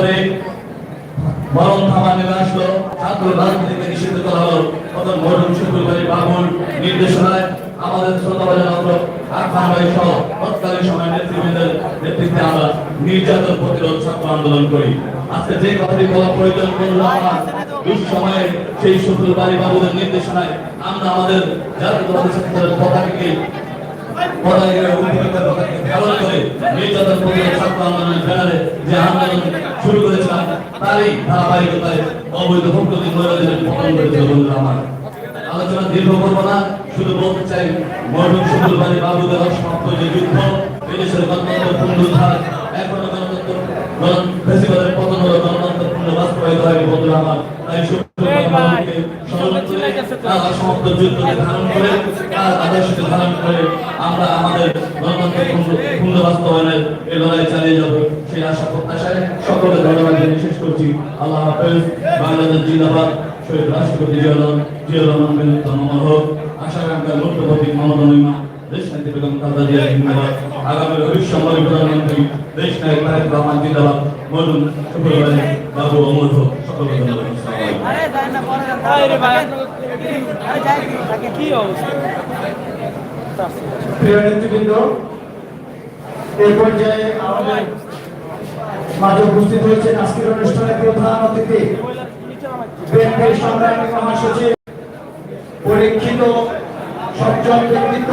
করে মরণ থামা নেমে আসলো। ছাত্র রাজনীতিকে নিষিদ্ধ করা হলো। তখন মরণ শুক্রবারী বাবুল নির্দেশনায় আমাদের শ্রোতাবাজার আমরা আখান ভাই সহ তৎকালীন সময় নেতৃবৃন্দের নেতৃত্বে আমরা নির্যাতন প্রতিরোধ ছাত্র আন্দোলন করি। আজকে যে কথাটি বলা প্রয়োজন করল আমার দুঃসময়ে সেই শুক্রবারী বাবুদের নির্দেশনায় আমরা আমাদের ছাত্রদের পতাকাকে পতাকাকে উত্তোলনের পতাকাকে করে নির্যাতন প্রতিরোধ ছাত্র আন্দোলনের ব্যানারে যে আন্দোলন শুরু করেছিলাম তারই ধারাবাহিকতায় অবৈধ ভক্তি মহিলাদের পতন করেছিল বন্ধুরা আমার আলোচনা দীর্ঘ করব না শুধু বলতে চাই বাবুকে স্মরণ করে তার অসমাপ্ত যুদ্ধকে ধারণ করে, তার আদর্শকে ধারণ করে, আমরা আমাদের গণতন্ত্র পূর্ণ- পূর্ণ বাস্তবায়নের এই লড়াই চালিয়ে যাব। সেই আশা প্রত্যাশায় সকলকে ধন্যবাদ শেষ করছি। আল্লাহ হাফেজ, বাংলাদেশ জিন্দাবাদ, শহীদ রাষ্ট্রপতি জিয়াউর জিয়াউর রহমান তমাম হোক। আশা খালেদা জিয়া জিন্দাবাদ। আগামী ভবিষ্যৎ প্রধানমন্ত্রী, দেশ নায়ক তারেক রহমান হোক। ধন্যবাদ। কি অবস্থা? প্রিয় মাঝে উপস্থিত হয়েছেন আজকের অনুষ্ঠানের প্রধান অতিথি বিএনপির সংগ্রামী মহাসচিব ব্যক্তিত্ব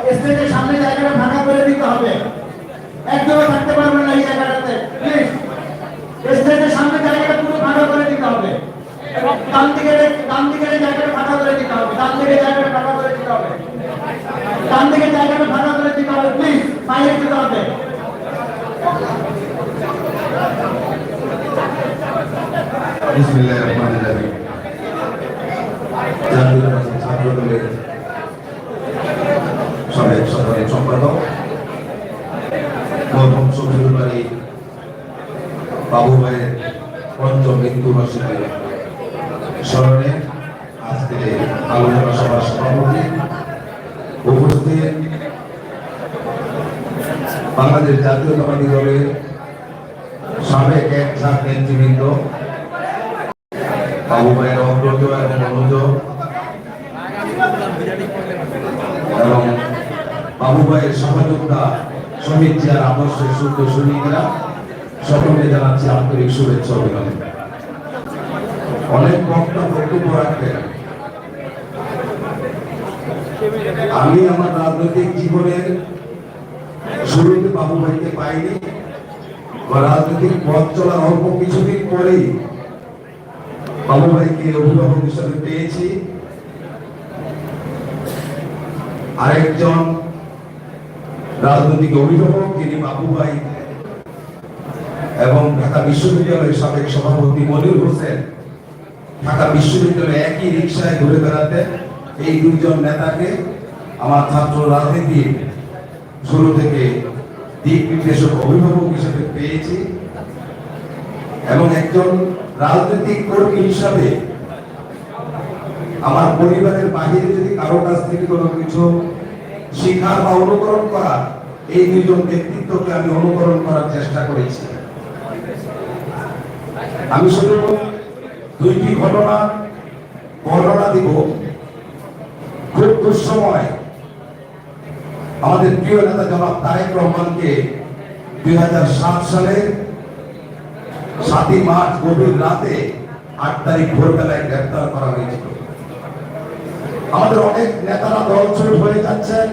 স্টেজের সামনে জায়গাটা ফাঁকা করে দিতে হবে। একদমই থাকতে পারবেন না এই জায়গাটাতে। প্লিজ স্টেজের সামনে জায়গাটা পুরো ফাঁকা করে দিতে হবে। ডান দিকে ডান দিকে জায়গাটা ফাঁকা করে দিতে হবে। ডান দিকে জায়গাটা ফাঁকা করে দিতে হবে। ডান দিকে জায়গাটা ফাঁকা করে দিতে হবে। প্লিজ বাইরে দিতে হবে জাতীয় ছাত্র দলের সাবেক সাধারণ সম্পাদক মরহুম শফিউল বাড়ি বাবু ভাইয়ের পঞ্চম মৃত্যু বার্ষিকী স্মরণে আজকে আলোচনা সভার সভাপতি উপস্থিত বাংলাদেশ জাতীয়তাবাদী দলের সাবেক এক ঝাঁক নেতৃবৃন্দ, বাবু ভাইয়ের অগ্রজ এবং অনুজ, এবং বাবু ভাইয়ের সহযোগিতা শহীদ জিয়ার আদর্শের শুদ্ধ সৈনিকরা, সকলকে জানাচ্ছি আন্তরিক শুভেচ্ছা অভিনন্দন। অনেক বক্তা বক্তব্য রাখবেন। আমি আমার রাজনৈতিক জীবনের শুরুতে বাবু ভাইকে পাইনি রাজনৈতিক পথ চলার অল্প কিছুদিন পরেই বাবু ভাইকে অভিভাবক হিসাবে পেয়েছি। আরেকজন রাজনৈতিক অভিভাবক, যিনি বাবু ভাই এবং ঢাকা বিশ্ববিদ্যালয়ের সাবেক সভাপতি মনির হোসেন, ঢাকা বিশ্ববিদ্যালয়ে একই রিক্সায় ঘুরে বেড়াতেন। এই দুইজন নেতাকে আমার ছাত্র রাজনীতি শুরু থেকে দিক নির্দেশক অভিভাবক হিসেবে পেয়েছি এবং একজন রাজনৈতিক কর্মী হিসাবে আমার পরিবারের বাহিরে যদি কারও কাছ থেকে কোনো কিছু শেখার বা অনুকরণ করা, এই দুজন ব্যক্তিত্বকে আমি অনুকরণ করার চেষ্টা করেছি। আমি শুধু দুইটি ঘটনা বর্ণনা দিব। দুঃসময় আমাদের প্রিয় নেতা জনাব তারেক রহমানকে দুই সালের সাতই মার্চ গভীর রাতে আট তারিখ ভোরবেলায় গ্রেপ্তার করা হয়েছিল। আমাদের অনেক নেতারা দল ছুট হয়ে যাচ্ছেন।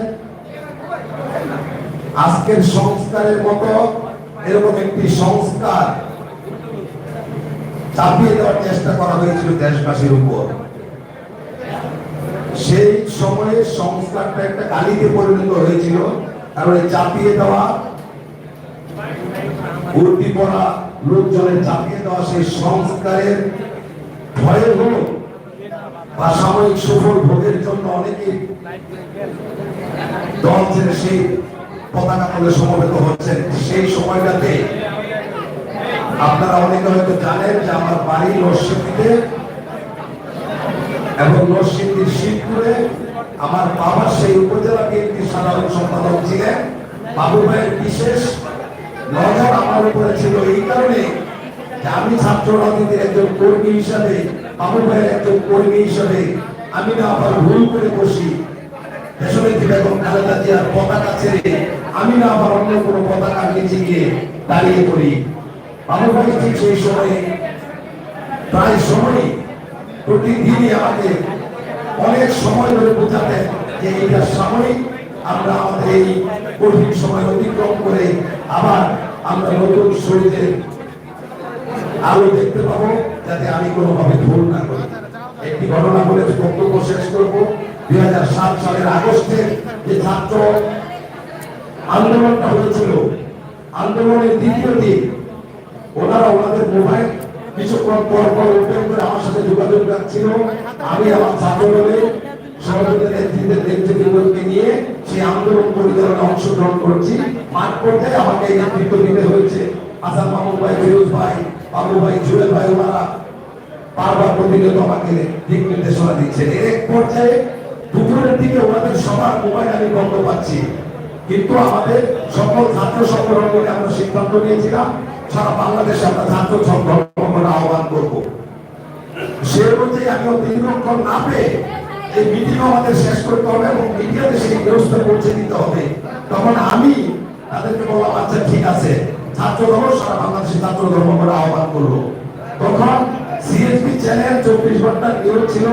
আজকের সংস্কারের মতো এরকম একটি সংস্কার চাপিয়ে দেওয়ার চেষ্টা করা হয়েছিল দেশবাসীর উপর। সেই সময়ে সংস্কারটা একটা গালিতে পরিণত হয়েছিল। এই চাপিয়ে দেওয়া উর্দি পড়া লোকজনের চাপিয়ে দেওয়া সেই সংস্কারের ভয়ে হোক বা সাময়িক সফল ভোগের জন্য অনেকে দল ছেড়ে সেই পতাকা তলে সমবেত হচ্ছেন। সেই সময়টাতে আপনারা অনেকে হয়তো জানেন যে আমার বাড়ি নরসিংদীতে এবং শিবপুরে আমার বাবা সেই উপজেলা বিএনপির সাধারণ সম্পাদক ছিলেন। বাবু ভাইয়ের বিশেষ নজর আমার উপরে ছিল। এই কারণে আমি ছাত্র রাজনীতির একজন কর্মী হিসাবে, বাবু ভাইয়ের একজন কর্মী হিসাবে আমি না আবার ভুল করে বসি। দেশনেত্রী বেগম খালেদা জিয়ার পতাকা ছেড়ে আমি না আবার অন্য কোনো পতাকার নিচে গিয়ে দাঁড়িয়ে পড়ি। বাবু ভাই ঠিক সেই সময়ে, প্রায় সময়ই প্রতিদিনই আমাকে অনেক সময় ধরে বোঝাতেন যে এটা সাময়িক। আমরা আমাদের এই কঠিন সময় অতিক্রম করে আবার আমরা নতুন শরীরে আলো দেখতে পাবো, যাতে আমি কোনোভাবে ভুল না করি। একটি ঘটনা বলে বক্তব্য শেষ করব। দুই হাজার সাত সালের আগস্টে যে ছাত্র আন্দোলনটা হয়েছিল, আন্দোলনের দ্বিতীয় দিন, ওনারা ওনাদের মোবাইল কিছুক্ষণ পর পর ওপেন করে আমার সাথে যোগাযোগ রাখছিল। আমি আমার ছাত্র দলে সভাপতি নেতৃত্বের নেতৃত্বকে নিয়ে সেই আন্দোলন পরিচালনায় অংশগ্রহণ করছি। মাঠ পর্যায়ে আমাকে নেতৃত্ব দিতে হয়েছে। আসাম মাহমুদ ভাই, ফিরোজ ভাই, বাবু ভাই, জুয়েল ভাই, ওনারা বারবার প্রতিনিয়ত আমাকে দিক নির্দেশনা দিচ্ছেন। এক পর্যায়ে দুপুরের দিকে ওনাদের সবার মোবাইল আমি বন্ধ পাচ্ছি। কিন্তু আমাদের সকল ছাত্র সংগঠন থেকে আমরা সিদ্ধান্ত নিয়েছিলাম, সারা বাংলাদেশে আমরা ছাত্র সংগঠন আহ্বান করব। সে অনুযায়ী আমি না পেয়ে এই মিটিং আমাদের শেষ করতে হবে এবং মিডিয়াতে সেই ব্যবস্থা পৌঁছে দিতে হবে। তখন আমি তাদেরকে বললাম আচ্ছা ঠিক আছে, ছাত্র ধর্ম, সারা বাংলাদেশে ছাত্র ধর্মঘট আহ্বান করল তখন সিএসপি চ্যানেল চব্বিশ ঘণ্টা নিউজ ছিল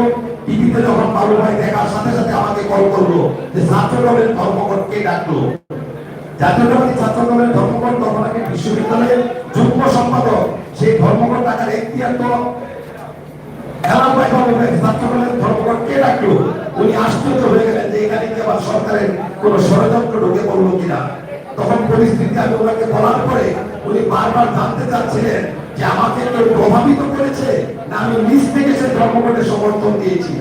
টিভিতে যখন বাবু ভাই দেখার সাথে সাথে আমাকে কল করল যে ছাত্র দলের ডাকলো? জাতীয়তাবাদী ধর্মঘট তখন বিশ্ববিদ্যালয়ের যুগ্ম সম্পাদক। সেই এখতিয়ার তো কে ডাকলো? উনি আশ্চর্য হয়ে গেলেন যে, এখানে কি আবার সরকারের কোন ষড়যন্ত্র ঢুকে পড়ল কিনা? তখন পরিস্থিতি আমি ওনাকে বলার পরে উনি বারবার জানতে চাচ্ছিলেন যে আমাকে প্রভাবিত করেছে, না আমি নিজ থেকে সে ধর্মঘটের সমর্থন দিয়েছি।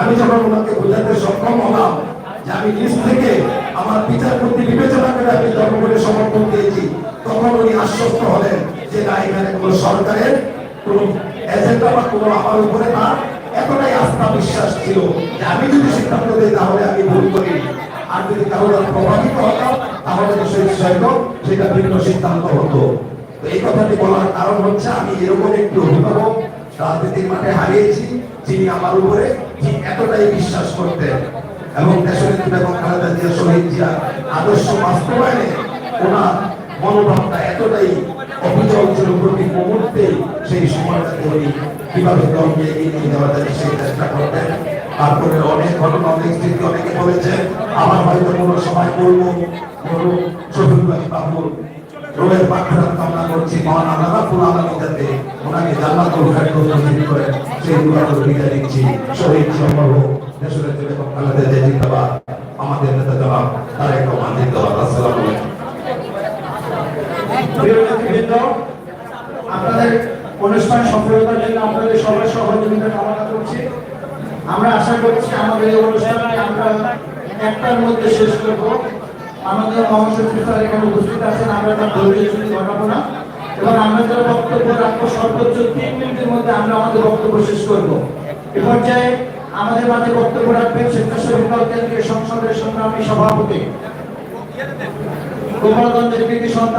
আমি যখন ওনাকে বোঝাতে সক্ষম হলাম যে আমি নিজ থেকে আমার বিচার করতে বিবেচনা করে আমি ধর্মঘটের সমর্থন দিয়েছি, তখন উনি আশ্বস্ত হলেন যে না, এখানে কোন সরকারের কোন এজেন্ডা বা কোনো আমার উপরে তার এতটাই আস্থা বিশ্বাস ছিল যে আমি যদি সিদ্ধান্ত দিই, তাহলে আমি ভুল করি। আর যদি দ্বারা প্রভাবিত হতাম, তাহলে সেই সেটা ভিন্ন সিদ্ধান্ত হতো। এই কথাটি বলার কারণ হচ্ছে আমি এরকম একটি অভিভাবক রাজনীতির মাঠে হারিয়েছি, যিনি আমার উপরে ঠিক এতটাই বিশ্বাস করতেন। এবং দেশনেত্রী বেগম খালেদা জিয়া শহীদ জিয়া আদর্শ বাস্তবায়নে ওনার মনোভাবটা এতটাই অবিচল ছিল প্রতি মুহূর্তে সেই সময়টাতে উনি কীভাবে এগিয়ে নিয়ে যাওয়া যায় সেই চেষ্টা করতেন। তারপরে অনেক ঘটনা, অনেক স্মৃতি অনেকে বলেছেন, আমার হয়তো কোনো সময় শফিকুল্লাহ বাবুর রোগের পাঠার কামনা করছি, মহান আল্লাহ পুরো আলামী যাতে ওনাকে জান্নাতুল ফেরদৌস নসিব করেন সেই দুয়ার বিদায় দিচ্ছি শহীদ সম্ভব দেশের এবং জিয়া জিন্দাবাদ। আমাদের নেতা জনাব তারেক রহমান, জিন্দাবাদ। আসসালামু আলাইকুম। আপনাদের অনুষ্ঠান সফলতার জন্য আপনাদের সবার সহযোগিতা কামনা করছি। আমরা আশা করছি আমাদের এই আমরা একটার মধ্যে শেষ করব। আমাদের মহাসচিব এখানে উপস্থিত আছেন, আমরা তার ছুটি ঘটাবো না। এবং আমরা যারা বক্তব্য রাখব, সর্বোচ্চ তিন মিনিটের মধ্যে আমরা আমাদের বক্তব্য শেষ করব। এ পর্যায়ে আমাদের মাঝে বক্তব্য রাখবেন স্বেচ্ছাসেবক দল কেন্দ্রীয় সংসদের সংগ্রামী সভাপতি। গোপালগঞ্জের কৃতি সন্তান